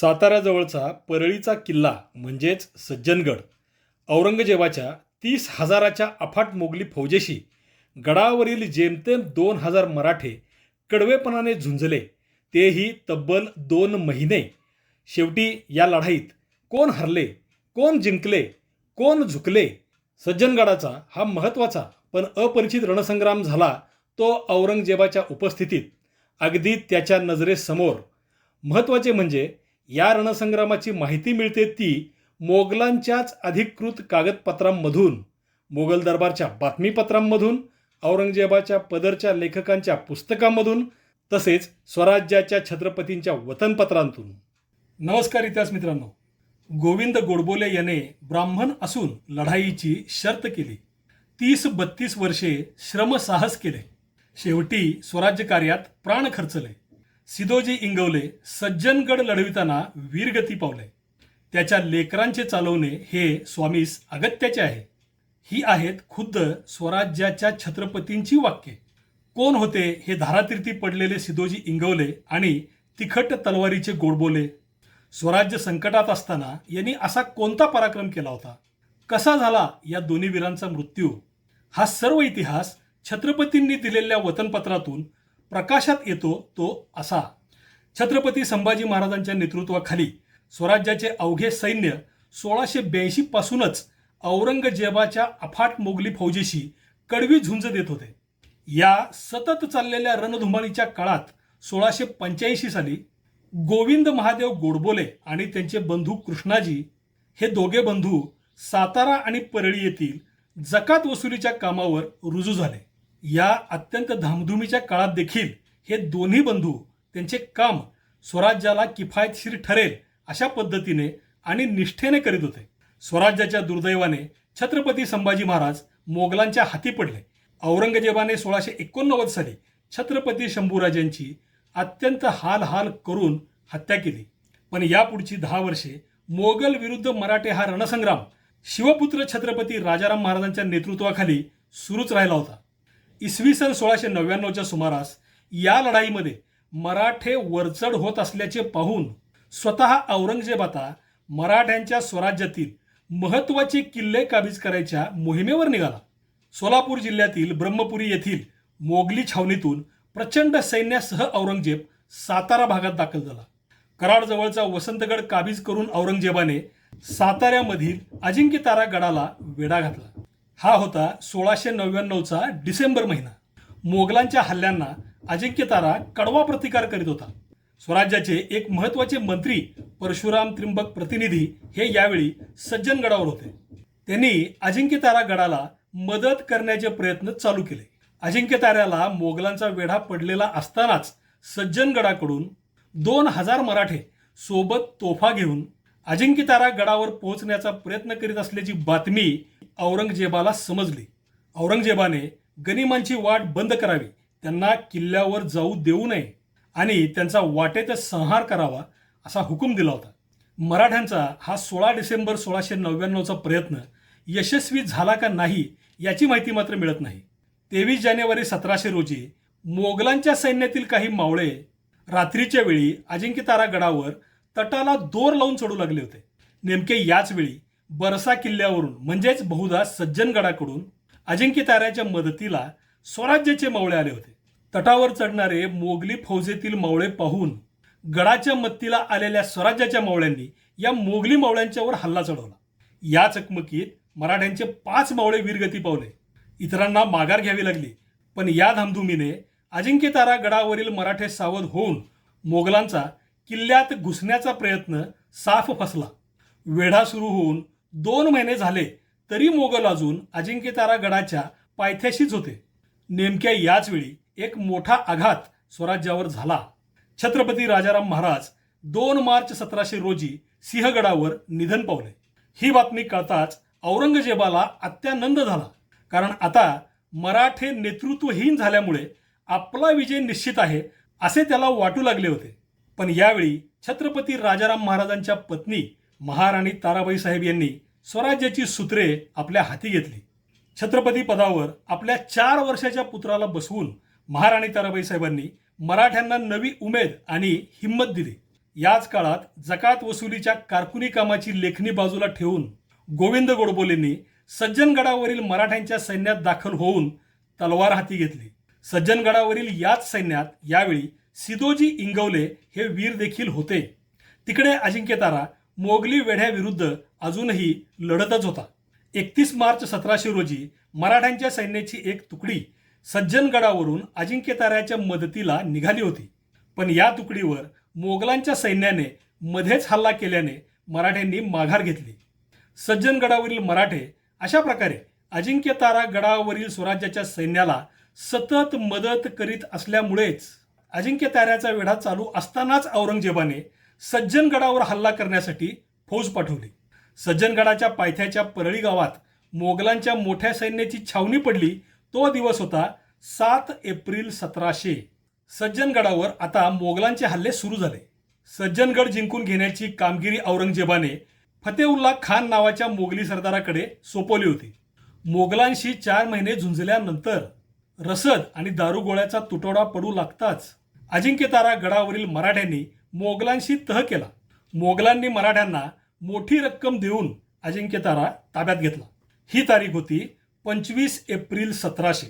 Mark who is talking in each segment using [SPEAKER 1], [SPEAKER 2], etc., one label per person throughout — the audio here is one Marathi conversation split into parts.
[SPEAKER 1] साताऱ्याजवळचा परळीचा किल्ला म्हणजेच सज्जनगड औरंगजेबाच्या तीस हजाराच्या अफाट मोगली फौजेशी गडावरील जेमतेम दोन हजार मराठे कडवेपणाने झुंजले तेही तब्बल दोन महिने. शेवटी या लढाईत कोण हरले कोण जिंकले कोण झुकले सज्जनगडाचा हा महत्त्वाचा पण अपरिचित रणसंग्राम झाला तो औरंगजेबाच्या उपस्थितीत. अगदी त्याच्या नजरेसमोर. महत्त्वाचे म्हणजे या रणसंग्रामाची माहिती मिळते ती मोगलांच्याच अधिकृत कागदपत्रांमधून मोगल दरबारच्या बातमीपत्रांमधून औरंगजेबाच्या पदरच्या लेखकांच्या पुस्तकांमधून तसेच स्वराज्याच्या छत्रपतींच्या वतनपत्रांतून. नमस्कार इतिहास मित्रांनो. गोविंद गोडबोले याने ब्राह्मण असून लढाईची शर्त केली. तीस बत्तीस वर्षे श्रमसाहस केले. शेवटी स्वराज्य कार्यात प्राण खर्चले. सिदोजी इंगवले सज्जनगड लढविताना वीरगती पावले. त्याच्या लेकरांचे चालवणे हे स्वामीस अगत्याचे आहे. ही आहेत खुद्द स्वराज्याच्या छत्रपतींची वाक्ये. कोण होते हे धारातीर्थी पडलेले सिदोजी इंगवले आणि तिखट तलवारीचे गोडबोले? स्वराज्य संकटात असताना यांनी असा कोणता पराक्रम केला होता? कसा झाला या दोन्ही वीरांचा मृत्यू? हा सर्व इतिहास छत्रपतींनी दिलेल्या वतनपत्रातून प्रकाशात येतो तो असा. छत्रपती संभाजी महाराजांच्या नेतृत्वाखाली स्वराज्याचे अवघे सैन्य सोळाशे ब्याऐंशी पासूनच औरंगजेबाच्या अफाट मोगली फौजेशी कडवी झुंज देत होते. या सतत चाललेल्या रणधुमाळीच्या काळात सोळाशे पंच्याऐंशी साली गोविंद महादेव गोडबोले आणि त्यांचे बंधू कृष्णाजी हे दोघे बंधू सातारा आणि परळी येथील जकात वसुलीच्या कामावर रुजू झाले. या अत्यंत धामधुमीच्या काळात देखील हे दोन्ही बंधू त्यांचे काम स्वराज्याला किफायतशीर ठरेल अशा पद्धतीने आणि निष्ठेने करीत होते. स्वराज्याच्या दुर्दैवाने छत्रपती संभाजी महाराज मोगलांच्या हाती पडले. औरंगजेबाने सोळाशे एकोणनव्वद साली छत्रपती शंभूराजांची अत्यंत हाल हाल करून हत्या केली. पण यापुढची दहा वर्षे मोगल विरुद्ध मराठे हा रणसंग्राम शिवपुत्र छत्रपती राजाराम महाराजांच्या नेतृत्वाखाली सुरूच राहिला होता. इसवी सन सोळाशे नव्याण्णवच्या सुमारास या लढाईमध्ये मराठे वरचढ होत असल्याचे पाहून स्वतः औरंगजेब आता मराठ्यांच्या स्वराज्यातील महत्त्वाचे किल्ले काबीज करायच्या मोहिमेवर निघाला. सोलापूर जिल्ह्यातील ब्रह्मपुरी येथील मोगली छावणीतून प्रचंड सैन्यासह औरंगजेब सातारा भागात दाखल झाला. कराडजवळचा वसंतगड काबीज करून औरंगजेबाने साताऱ्यामधील अजिंक्यतारा गडाला वेढा घातला. हा होता सोळाशे नव्याण्णवचा डिसेंबर महिना. मोगलांच्या हल्ल्यांना अजिंक्यतारा कडवा प्रतिकार करीत होता. स्वराज्याचे एक महत्त्वाचे मंत्री परशुराम त्रिंबक प्रतिनिधी हे यावेळी सज्जनगडावर होते. त्यांनी अजिंक्यतारा गडाला मदत करण्याचे प्रयत्न चालू केले. अजिंक्यताऱ्याला मोगलांचा वेढा पडलेला असतानाच सज्जनगडाकडून दोन हजार मराठे सोबत तोफा घेऊन अजिंक्यतारा गडावर पोहोचण्याचा प्रयत्न करीत असल्याची बातमी औरंगजेबाला समजली. औरंगजेबाने गनिमांची वाट बंद करावी त्यांना किल्ल्यावर जाऊ देऊ नये आणि त्यांचा वाटेतच संहार करावा असा हुकूम दिला होता. मराठ्यांचा हा सोळा डिसेंबर सोळाशे नव्याण्णवचा प्रयत्न यशस्वी झाला का नाही याची माहिती मात्र मिळत नाही. तेवीस जानेवारी सतराशे रोजी मोगलांच्या सैन्यातील काही मावळे रात्रीच्या वेळी अजिंक्यतारा गडावर तटाला दोर लावून चढू लागले होते. नेमके याच वेळी बरसा किल्ल्यावरून म्हणजेच बहुधा सज्जनगडाकडून अजिंक्यताऱ्याच्या मदतीला स्वराज्याचे मावळे आले होते. तटावर चढणारे मोगली फौजेतील मावळे पाहून गडाच्या मत्तीला आलेल्या स्वराज्याच्या मावळ्यांनी या मोगली मावळ्यांच्यावर हल्ला चढवला. या चकमकीत मराठ्यांचे पाच मावळे वीरगती पावले. इतरांना माघार घ्यावी लागली. पण या धामधुमीने अजिंक्यतारा गडावरील मराठे सावध होऊन मोगलांचा किल्ल्यात घुसण्याचा प्रयत्न साफ फसला. वेढा सुरू होऊन दोन महिने झाले तरी मोगल अजून अजिंक्यतारा गडाच्या पायथ्याशीच होते. नेमक्या याच वेळी एक मोठा आघात स्वराज्यावर झाला. छत्रपती राजाराम महाराज दोन मार्च सतराशे रोजी सिंहगडावर निधन पावले. ही बातमी कळताच औरंगजेबाला अत्यानंद झाला. कारण आता मराठे नेतृत्वहीन झाल्यामुळे आपला विजय निश्चित आहे असे त्याला वाटू लागले होते. पण यावेळी छत्रपती राजाराम महाराजांच्या पत्नी महाराणी ताराबाई साहेब यांनी स्वराज्याची सूत्रे आपल्या हाती घेतली. छत्रपती पदावर आपल्या चार वर्षाच्या पुत्राला बसवून महाराणी ताराबाई साहेबांनी मराठ्यांना नवी उमेद आणि हिंमत दिली. याच काळात जकात वसुलीच्या कारकुनी कामाची लेखणी बाजूला ठेवून गोविंद गोडबोलेंनी सज्जनगडावरील मराठ्यांच्या सैन्यात दाखल होऊन तलवार हाती घेतली. सज्जनगडावरील याच सैन्यात यावेळी सिदोजी इंगवले हे वीर देखील होते. तिकडे अजिंक्यतारा मोगली वेढ्याविरुद्ध अजूनही लढतच होता. एकतीस मार्च सतराशे रोजी मराठ्यांच्या सैन्याची एक तुकडी सज्जनगडावरून अजिंक्यताऱ्याच्या मदतीला निघाली होती. पण या तुकडीवर मोगलांच्या सैन्याने मध्येच हल्ला केल्याने मराठ्यांनी माघार घेतली. सज्जनगडावरील मराठे अशा प्रकारे अजिंक्यतारा गडावरील स्वराज्याच्या सैन्याला सतत मदत करीत असल्यामुळेच अजिंक्यताऱ्याचा वेढा चालू असतानाच औरंगजेबाने सज्जनगडावर हल्ला करण्यासाठी फौज पाठवली. सज्जनगडाच्या पायथ्याच्या परळी गावात मोगलांच्या मोठ्या सैन्याची छावणी पडली. तो दिवस होता सात एप्रिल सतराशे. सज्जनगडावर आता मोगलांचे हल्ले सुरू झाले. सज्जनगड जिंकून घेण्याची कामगिरी औरंगजेबाने फतेउल्ला खान नावाच्या मोगली सरदाराकडे सोपवली होती. मोगलांशी चार महिने झुंजल्यानंतर रसद आणि दारुगोळ्याचा तुटवडा पडू लागताच अजिंक्यतारा गडावरील मराठ्यांनी मोगलांशी तह केला. मोगलांनी मराठ्यांना मोठी रक्कम देऊन अजिंक्यतारा ताब्यात घेतला. ही तारीख होती पंचवीस एप्रिल सतराशे.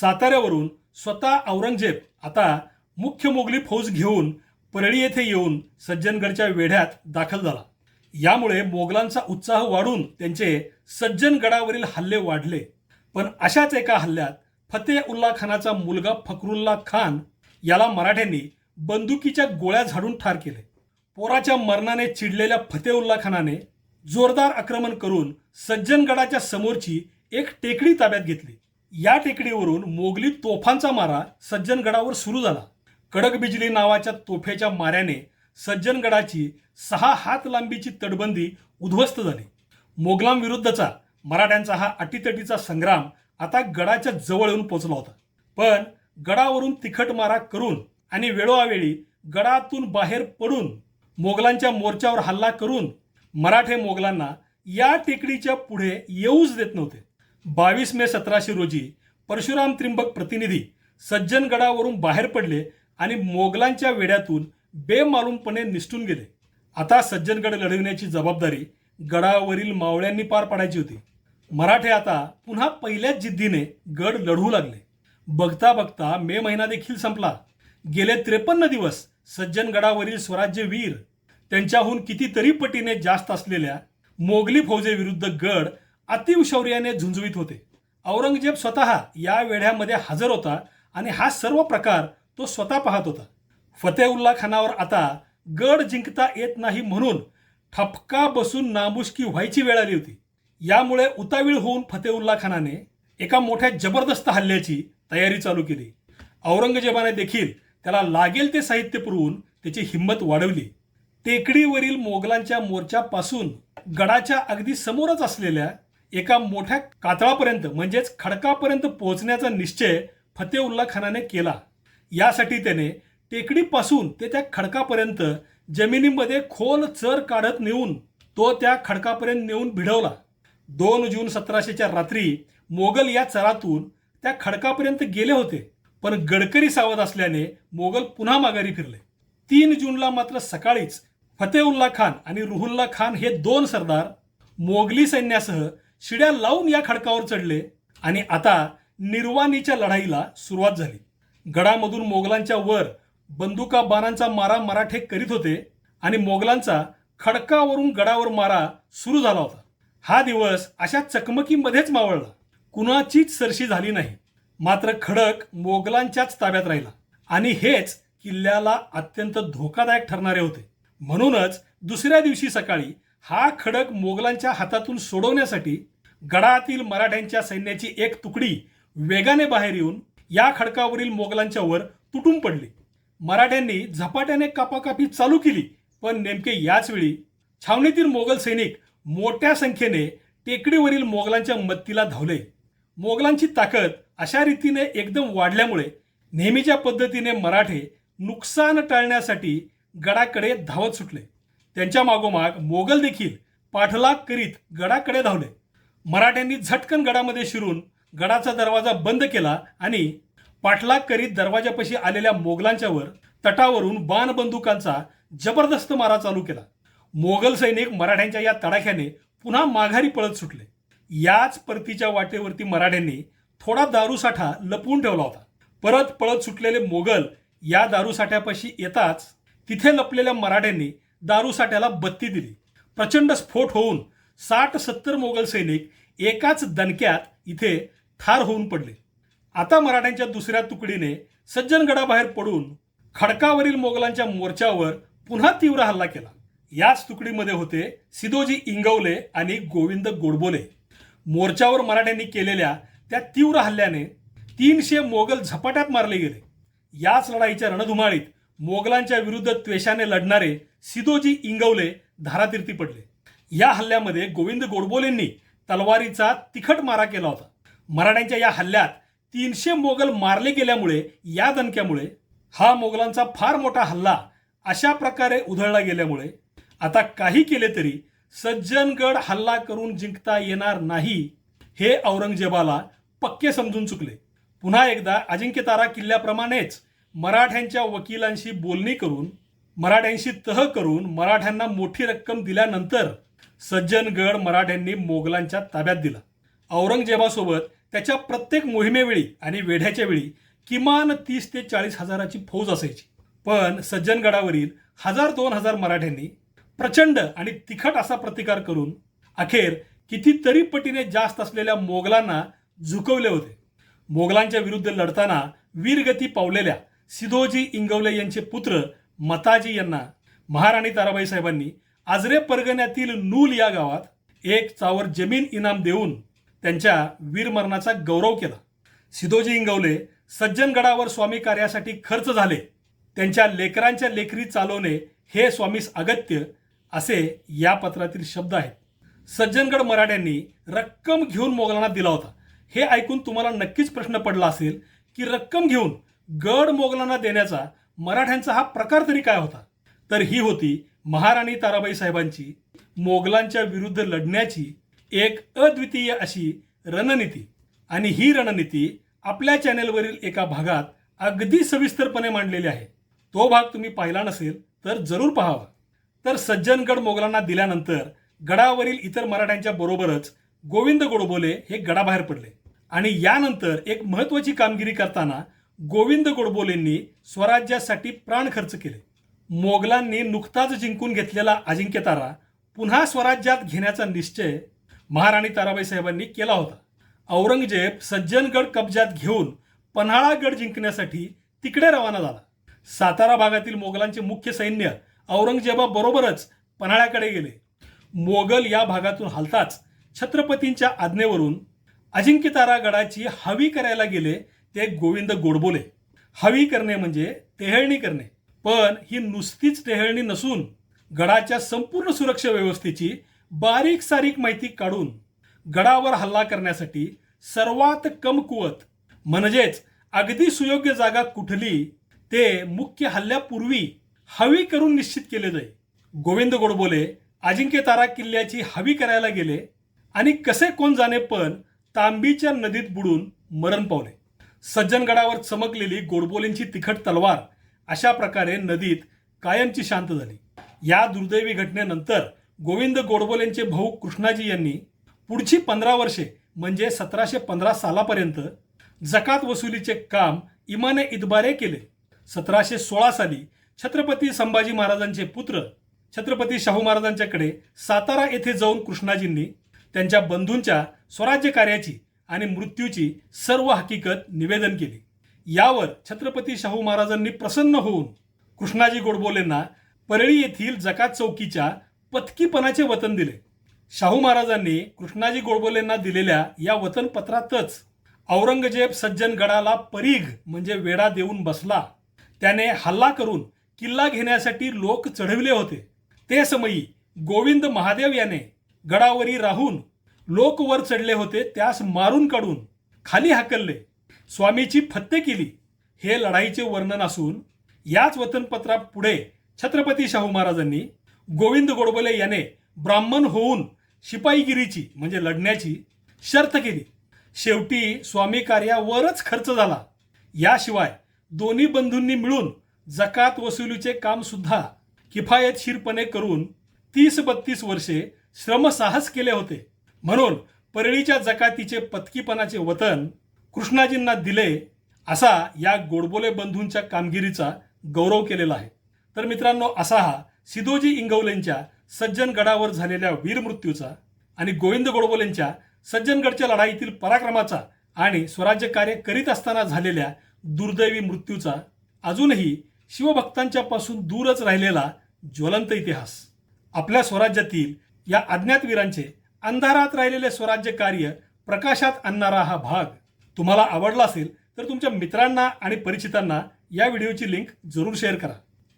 [SPEAKER 1] साताऱ्यावरून स्वतः औरंगजेब आता मुख्य मोगली फौज घेऊन परळी येथे येऊन सज्जनगडच्या वेढ्यात दाखल झाला. यामुळे मोगलांचा उत्साह वाढून त्यांचे सज्जनगडावरील हल्ले वाढले. पण अशाच एका हल्ल्यात फतेह उल्ला खानाचा मुलगा फकरुल्ला खान याला मराठ्यांनी बंदुकीच्या गोळ्या झाडून ठार केले. पोराच्या मरणाने चिडलेल्या फतेउल्ला खानाने जोरदार आक्रमण करून सज्जनगडाच्या समोरची एक टेकडी ताब्यात घेतली. या टेकडीवरून मोगली तोफांचा मारा सज्जनगडावर सुरू झाला. कडक बिजली नावाच्या तोफेच्या माऱ्याने सज्जनगडाची सहा हात लांबीची तटबंदी उद्ध्वस्त झाली. मोगलांविरुद्धचा मराठ्यांचा हा अटीतटीचा संग्राम आता गडाच्या जवळ येऊन पोचला होता. पण गडावरून तिखट मारा करून आणि वेळोवेळी गडातून बाहेर पडून मोगलांच्या मोर्चावर हल्ला करून मराठे मोगलांना या टेकडीच्या पुढे येऊच देत नव्हते. बावीस मे सतराशे रोजी परशुराम त्रिंबक प्रतिनिधी सज्जनगडावरून बाहेर पडले आणि मोगलांच्या वेड्यातून बेमालूमपणे निसटून गेले. आता सज्जनगड लढविण्याची जबाबदारी गडावरील मावळ्यांनी पार पाडायची होती. मराठे आता पुन्हा पहिल्याच जिद्दीने गड लढवू लागले. बघता बघता मे महिना देखील संपला. गेले त्रेपन्न दिवस सज्जनगडावरील स्वराज्य वीर त्यांच्याहून कितीतरी पटीने जास्त असलेल्या मोगली फौजेविरुद्ध गड अतिशौर्याने झुंजवीत होते. औरंगजेब स्वतः या वेढ्यामध्ये हजर होता आणि हा सर्व प्रकार तो स्वतः पाहत होता. फतेउल्ला खानावर आता गड जिंकता येत नाही म्हणून ठपका बसून नामुष्की व्हायची वेळ आली होती. यामुळे उतावीळ होऊन फतेउल्ला खानाने एका मोठ्या जबरदस्त हल्ल्याची तयारी चालू केली. औरंगजेबाने देखील त्याला लागेल ते साहित्य पुरवून त्याची हिंमत वाढवली. टेकडीवरील मोगलांच्या मोर्चापासून गडाच्या अगदी समोरच असलेल्या एका मोठ्या कातळापर्यंत म्हणजेच खडकापर्यंत पोहोचण्याचा निश्चय फतेउल्ला खानाने केला. यासाठी त्याने टेकडीपासून ते त्या खडकापर्यंत जमिनीमध्ये खोल चर काढत नेऊन तो त्या खडकापर्यंत नेऊन भिडवला. दोन जून सतराशेच्या रात्री मोगल या चरातून त्या खडकापर्यंत गेले होते पण गडकरी सावध असल्याने मोगल पुन्हा माघारी फिरले. तीन जूनला मात्र सकाळीच फतेउल्ला खान आणि रुहुल्ला खान हे दोन सरदार मोगली सैन्यासह शिड्या लावून या खडकावर चढले आणि आता निर्वाणीच्या लढाईला सुरुवात झाली. गडामधून मोगलांच्या वर बंदुका बाणांचा मारा मराठे करीत होते आणि मोगलांचा खडकावरून गडावर मारा सुरू झाला होता. हा दिवस अशा चकमकीमध्येच मावळला. कुणाचीच सरशी झाली नाही. मात्र खडक मोगलांच्याच ताब्यात राहिला. आणि हेच किल्ल्याला अत्यंत धोकादायक ठरणारे होते. म्हणूनच दुसऱ्या दिवशी सकाळी हा खडक मोगलांच्या हातातून सोडवण्यासाठी गडातील मराठ्यांच्या सैन्याची एक तुकडी वेगाने बाहेर येऊन या खडकावरील मोगलांच्या वर तुटून पडली. मराठ्यांनी झपाट्याने कापाकापी चालू केली पण नेमके याच वेळी छावणीतील मोगल सैनिक मोठ्या संख्येने टेकडीवरील मोगलांच्या मत्तीला धावले. मोगलांची ताकद अशा रीतीने एकदम वाढल्यामुळे नेहमीच्या पद्धतीने मराठे नुकसान टाळण्यासाठी गडाकडे धावत सुटले. त्यांच्या मागोमाग मोगल देखील पाठलाग करीत गडाकडे धावले. मराठ्यांनी झटकन गडामध्ये शिरून गडाचा दरवाजा बंद केला आणि पाठलाग करीत दरवाजापाशी आलेल्या मोगलांच्यावर तटावरून बाण बंदुकांचा जबरदस्त मारा चालू केला. मोगल सैनिक मराठ्यांच्या या तडाख्याने पुन्हा माघारी पळत सुटले. याच परतीच्या वाटेवरती मराठ्यांनी थोडा दारूसाठा लपवून ठेवला होता. परत पळत सुटलेले मोगल या दारूसाठ्यापाशी येताच तिथे लपलेल्या मराठ्यांनी दारूसाठ्याला बत्ती दिली. प्रचंड स्फोट होऊन साठ सत्तर मोगल सैनिक एकाच दणक्यात इथे ठार होऊन पडले. आता मराठ्यांच्या दुसऱ्या तुकडीने सज्जनगडाबाहेर पडून खडकावरील मोगलांच्या मोर्चावर पुन्हा तीव्र हल्ला केला. याच तुकडीमध्ये होते सिदोजी इंगवले आणि गोविंद गोडबोले. मोर्चावर मराठ्यांनी केलेल्या त्या तीव्र हल्ल्याने तीनशे मोगल झपाट्यात मारले गेले. याच लढाईच्या रणधुमाळीत मोगलांच्या विरुद्ध त्वेषाने लढणारे सिदोजी इंगवले धारातीर्थी पडले. या हल्ल्यामध्ये गोविंद गोडबोलेंनी तलवारीचा तिखट मारा केला होता. मराठ्यांच्या या हल्ल्यात तीनशे मोगल मारले गेल्यामुळे या दणक्यामुळे हा मोगलांचा फार मोठा हल्ला अशा प्रकारे उधळला गेल्यामुळे आता काही केले तरी सज्जनगड हल्ला करून जिंकता येणार नाही हे औरंगजेबाला पक्के समजून चुकले. पुन्हा एकदा अजिंक्यतारा किल्ल्याप्रमाणेच मराठ्यांच्या वकिलांशी बोलणी करून मराठ्यांशी तह करून मराठ्यांना मोठी रक्कम दिल्यानंतर सज्जनगड मराठ्यांनी मोगलांच्या ताब्यात दिला. औरंगजेबासोबत त्याच्या प्रत्येक मोहिमेवेळी आणि वेढ्याच्या वेळी किमान तीस ते चाळीस हजाराची फौज असायची. पण सज्जनगडावरील हजार दोन हजार मराठ्यांनी प्रचंड आणि तिखट असा प्रतिकार करून अखेर कितीतरी पटीने जास्त असलेल्या मोगलांना झुकवले होते. मोगलांच्या विरुद्ध लढताना वीरगती पावलेल्या सिधोजी इंगवले यांचे पुत्र मताजी यांना महाराणी ताराबाई साहेबांनी आजरे परगण्यातील नूल या गावात एक चावर जमीन इनाम देऊन त्यांच्या वीरमरणाचा गौरव केला. सिधोजी इंगवले सज्जनगडावर स्वामी कार्यासाठी खर्च झाले. त्यांच्या लेकरांच्या लेकरी चालवणे हे स्वामीस अगत्य असे या पत्रातील शब्द आहेत. सज्जनगड मराठ्यांनी रक्कम घेऊन मोगलांना दिला होता. हे ऐकून तुम्हाला नक्कीच प्रश्न पडला असेल की रक्कम घेऊन गड मोगलांना देण्याचा मराठ्यांचा हा प्रकार तरी काय होता? तर ही होती महाराणी ताराबाई साहेबांची मोगलांच्या विरुद्ध लढण्याची एक अद्वितीय अशी रणनीती. आणि ही रणनीती आपल्या चॅनेलवरील एका भागात अगदी सविस्तरपणे मांडलेली आहे. तो भाग तुम्ही पाहिला नसेल तर जरूर पहावा. तर सज्जनगड मोगलांना दिल्यानंतर गडावरील इतर मराठ्यांच्या बरोबरच गोविंद गोडबोले हे गडाबाहेर पडले. आणि यानंतर एक महत्वाची कामगिरी करताना गोविंद गोडबोलेंनी स्वराज्यासाठी प्राण खर्च केले. मोगलांनी नुकताच जिंकून घेतलेला अजिंक्यतारा पुन्हा स्वराज्यात घेण्याचा निश्चय महाराणी ताराबाई साहेबांनी केला होता. औरंगजेब सज्जनगड कब्जात घेऊन पन्हाळागड जिंकण्यासाठी तिकडे रवाना झाला. सातारा भागातील मोगलांचे मुख्य सैन्य औरंगजेबाबरोबरच पन्हाळ्याकडे गेले. मोगल या भागातून हलताच छत्रपतींच्या आज्ञेवरून अजिंक्यतारा गडाची हवी करायला गेले ते गोविंद गोडबोले. हवी करणे म्हणजे टेहळणी करणे. पण ही नुसतीच टेहळणी नसून गडाच्या संपूर्ण सुरक्षा व्यवस्थेची बारीक सारीक माहिती काढून गडावर हल्ला करण्यासाठी सर्वात कमकुवत म्हणजेच अगदी सुयोग्य जागा कुठली ते मुख्य हल्ल्यापूर्वी हवी करून निश्चित केले जाई. गोविंद गोडबोले अजिंक्य तारा किल्ल्याची हवी करायला गेले आणि कसे कोण जाणे पण तांबीच्या नदीत बुडून मरण पावले. सज्जनगडावर चमकलेली गोडबोलेंची तिखट तलवार अशा प्रकारे नदीत कायमची शांत झाली. या दुर्दैवी घटनेनंतर गोविंद गोडबोलेंचे भाऊ कृष्णाजी यांनी पुढची पंधरा वर्षे म्हणजे सतराशे पंधरा सालापर्यंत जकात वसुलीचे काम इमाने इतबारे केले. सतराशे सोळा साली छत्रपती संभाजी महाराजांचे पुत्र छत्रपती शाहू महाराजांच्याकडे सातारा येथे जाऊन कृष्णाजींनी त्यांच्या बंधूंच्या स्वराज्य कार्याची आणि मृत्यूची सर्व हकीकत निवेदन केली. यावर छत्रपती शाहू महाराजांनी प्रसन्न होऊन कृष्णाजी गोडबोलेंना परळी येथील जकात चौकीच्या पथकीपणाचे वतन दिले. शाहू महाराजांनी कृष्णाजी गोडबोलेंना दिलेल्या या वतनपत्रातच औरंगजेब सज्जनगडाला परीघ म्हणजे वेढा देऊन बसला. त्याने हल्ला करून किल्ला घेण्यासाठी लोक चढविले होते. ते समयी गोविंद महादेव याने गडावरी राहून लोक वर चढले होते त्यास मारून काढून खाली हाकलले. स्वामीची फत्ते केली. हे लढाईचे वर्णन असून याच वतनपत्रा पुढे छत्रपती शाहू महाराजांनी गोविंद गोडबोले याने ब्राह्मण होऊन शिपाईगिरीची म्हणजे लढण्याची शर्त केली. शेवटी स्वामी कार्यावरच खर्च झाला. याशिवाय दोन्ही बंधूंनी मिळून जकात वसुलीचे काम सुद्धा किफायतशीरपणे करून तीस बत्तीस वर्षे श्रमसाहस केले होते. म्हणून परळीच्या जकातीचे पत्कीपणाचे वतन कृष्णाजींना दिले असा या गोडबोले बंधूंच्या कामगिरीचा गौरव केलेला आहे. तर मित्रांनो असा हा सिदोजी इंगवलेंच्या सज्जनगडावर झालेल्या वीरमृत्यूचा आणि गोविंद गोडबोलेंच्या सज्जनगडच्या लढाईतील पराक्रमाचा आणि स्वराज्य कार्य करीत असताना झालेल्या दुर्दैवी मृत्यूचा अजूनही शिवभक्तांच्या पासून दूरच राहिलेला ज्वलंत इतिहास. आपल्या स्वराज्यातील या अज्ञातवीरांचे अंधारात राहिलेले स्वराज्य कार्य प्रकाशात आणणारा हा भाग तुम्हाला आवडला असेल तर तुमच्या मित्रांना आणि परिचितांना या व्हिडिओची लिंक जरूर शेअर करा.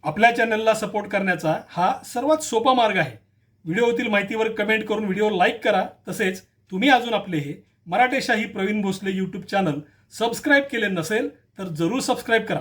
[SPEAKER 1] आपल्या चॅनलला सपोर्ट करण्याचा हा सर्वात सोपा मार्ग आहे. व्हिडिओतील माहितीवर कमेंट करून व्हिडिओ लाईक करा. तसेच तुम्ही अजून आपले हे Maratheshahi Pravin Bhosale YouTube channel subscribe केले नसेल तर जरूर सबस्क्राईब करा.